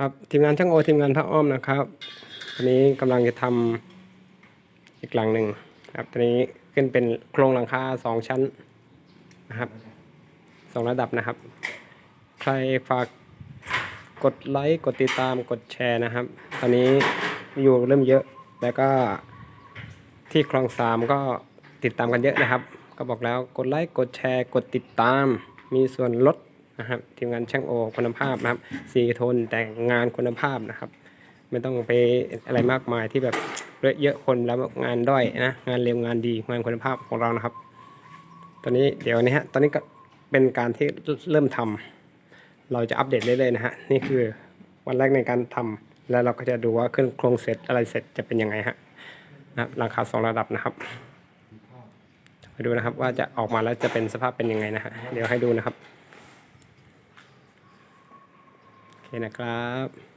ครับทีมงานช่างโอทีมงานพระอ้อมนะครับตอนนี้กำลังจะทำอีกหลังหนึ่งครับตอนนี้ขึ้นเป็นโครงหลังคาสองชั้นนะครับสองระดับนะครับ ใครฝากกดไลค์กดติดตามกดแชร์นะครับ ตอนนี้อยู่เริ่มเยอะแล้วก็ที่คลองสามก็ติดตามกันเยอะนะครับ ก็บอกแล้วกดไลค์กดแชร์ กดติดตาม มีส่วนลด นะครับทีมงานช่างโอคุณภาพนะครับสีโทนแต่งงานคุณภาพนะครับ ไม่ต้องไปอะไรมากมายที่แบบเยอะคนแล้วงานด้อยนะงานเร็วงานดีงานคุณภาพของเรานะครับ ตอนนี้เดี๋ยวนี้ฮะตอนนี้ก็เป็นการที่เริ่มทำเราจะอัปเดตเรื่อยๆนะฮะนี่คือวันแรกในการทำแล้วเราก็จะดูว่าขึ้นโครงเสร็จอะไรเสร็จจะเป็นยังไงฮะนะครับราคาสองระดับนะครับไปดูนะครับว่าจะออกมาแล้วจะเป็นสภาพเป็นยังไงนะฮะเดี๋ยวให้ดูนะครับโอ เคนะครับ